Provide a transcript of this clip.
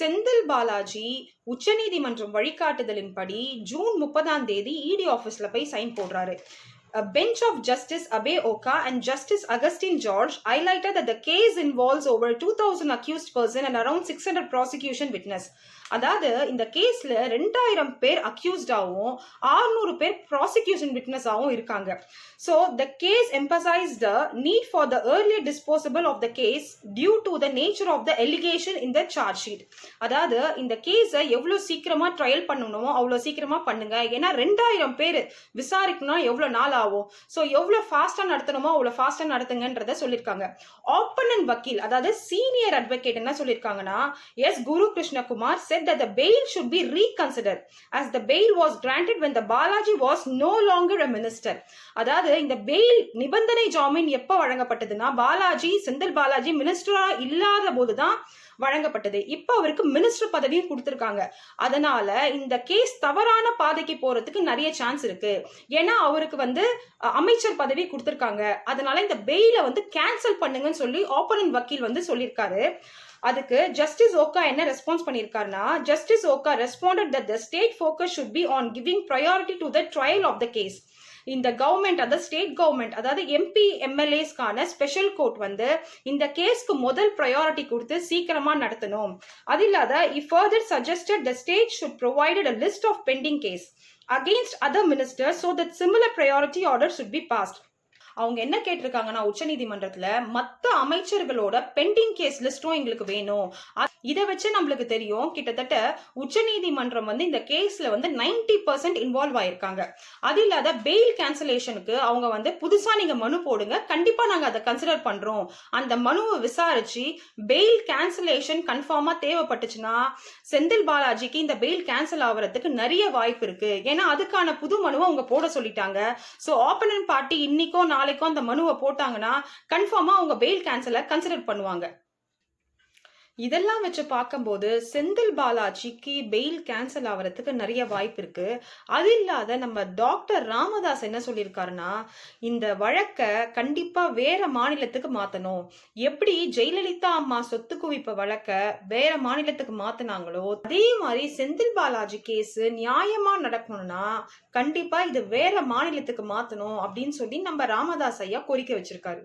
செந்தில் பாலாஜி உச்சநீதிமன்றம் வழிகாட்டுதலின்படி ஜூன் முப்பதாம் தேதி இடி ஆஃபீஸில் போய் சைன் போடுறாரு. A bench of Justice Abe Oka and Justice Augustine George highlighted that the case involves over 2,000 accused person and around 600 prosecution witness. அதாவது இந்த கேஸ்ல ரெண்டாயிரம் பேர் அக்யூஸ்டாகவும் ஆறுநூறு பேர் ப்ராசிக்யூஷன் விட்னஸாகவும் இருக்காங்க. So the case emphasise the need for the earlier disposable of the case due to the nature of the allegation in the charge sheet அதாவது இந்த கேஸை எவ்வளோ சீக்கிரமா ட்ரையல் பண்ணணுமோ அவ்வளோ சீக்கிரமா பண்ணுங்க. ஏன்னா ரெண்டாயிரம் பேர் விசாரிக்கணும்னா எவ்வளோ நாள் ஆகும். ஸோ எவ்வளோ ஃபாஸ்ட்டாக நடத்தணுமோ அவ்வளோ ஃபாஸ்ட்டாக நடத்துங்கன்றத சொல்லியிருக்காங்க ஆப்பனன் வக்கீல் அதாவது சீனியர் அட்வொகேட் என்ன சொல்லியிருக்காங்கன்னா S Guru Krishnakumar said that the bail should be as the bail was was granted when the Balaji was no longer a அதாவது இந்த பெயில் நிபந்தனை ஜாமீன் எப்போ வழங்கப்பட்டதுன்னா பாலாஜி செந்தில் பாலாஜி மினிஸ்டரா இல்லாத போது தான் வழங்கப்பட்டது. இப்போ அவருக்கு மினிஸ்டர் பதவியும் கொடுத்துருக்காங்க. அதனால இந்த கேஸ் தவறான பாதைக்கு போறதுக்கு நிறைய சான்ஸ் இருக்கு. ஏன்னா அவருக்கு வந்து அமைச்சர் பதவி கொடுத்துருக்காங்க. அதனால இந்த பெயில வந்து கேன்சல் பண்ணுங்கன்னு சொல்லி ஆப்பனன் வக்கீல் வந்து சொல்லியிருக்காரு. அதுக்கு ஜஸ்டிஸ் ஓக்கா என்ன ரெஸ்பான்ஸ் பண்ணியிருக்காருன்னா justice Oka responded that the state focus should be on giving priority to the trial of the case இந்த கவர்மெண்ட் அதாவது ஸ்டேட் கவர்மெண்ட் அதாவது எம்பி எம்எல்ஏஸ்க்கான ஸ்பெஷல் கோர்ட் வந்து இந்த கேஸ்க்கு முதல் ப்ரையாரிட்டி கொடுத்து சீக்கிரமா நடத்தணும். அது இல்லாத if further suggested the state should provided a list of pending case against other minister so that similar priority order should be passed அவங்க என்ன கேட்டிருக்காங்கன்னா உச்சநீதிமன்றத்தில் மத்த அமைச்சர்களோட பெண்டிங் கேஸ் லிஸ்டும் எங்களுக்கு வேணும். இதை வச்சு நம்மளுக்கு தெரியும். கிட்டத்தட்ட உச்சநீதிமன்றம் வந்து இந்த கேஸ்ல வந்து 90% பர்சன்ட் இன்வால்வ் ஆயிருக்காங்க. அது இல்லாத பெயில் கேன்சலேஷனுக்கு அவங்க வந்து புதுசா நீங்க மனு போடுங்க. கண்டிப்பா நாங்க அதை கன்சிடர் பண்றோம். அந்த மனுவை விசாரிச்சு பெயில் கேன்சலேஷன் கன்ஃபார்மா தேவைப்பட்டுச்சுன்னா செந்தில் பாலாஜிக்கு இந்த பெயில் கேன்சல் ஆகிறதுக்கு நிறைய வாய்ப்பு இருக்கு. ஏன்னா அதுக்கான புது மனுவை அவங்க போட சொல்லிட்டாங்க. ஸோ ஆப்பனன் பார்ட்டி இன்னைக்கோ நாளைக்கோ அந்த மனுவை போட்டாங்கன்னா கன்ஃபார்மா அவங்க பெயில் கேன்சலை கன்சிடர் பண்ணுவாங்க. இதெல்லாம் வச்சு பார்க்கும்போது செந்தில் பாலாஜிக்கு பெயில் கேன்சல் ஆகிறதுக்கு நிறைய வாய்ப்பு இருக்கு. அது இல்லாத நம்ம டாக்டர் ராமதாஸ் என்ன சொல்லியிருக்காருன்னா இந்த வழக்கை கண்டிப்பா வேற மாநிலத்துக்கு மாத்தணும். எப்படி ஜெயலலிதா அம்மா சொத்து குவிப்பு வழக்க வேற மாநிலத்துக்கு மாத்தினாங்களோ அதே மாதிரி செந்தில் பாலாஜி கேஸ் நியாயமா நடக்கணும்னா கண்டிப்பா இது வேற மாநிலத்துக்கு மாத்தணும் அப்படின்னு சொல்லி நம்ம ராமதாஸ் ஐயா கோரிக்கை வச்சிருக்காரு.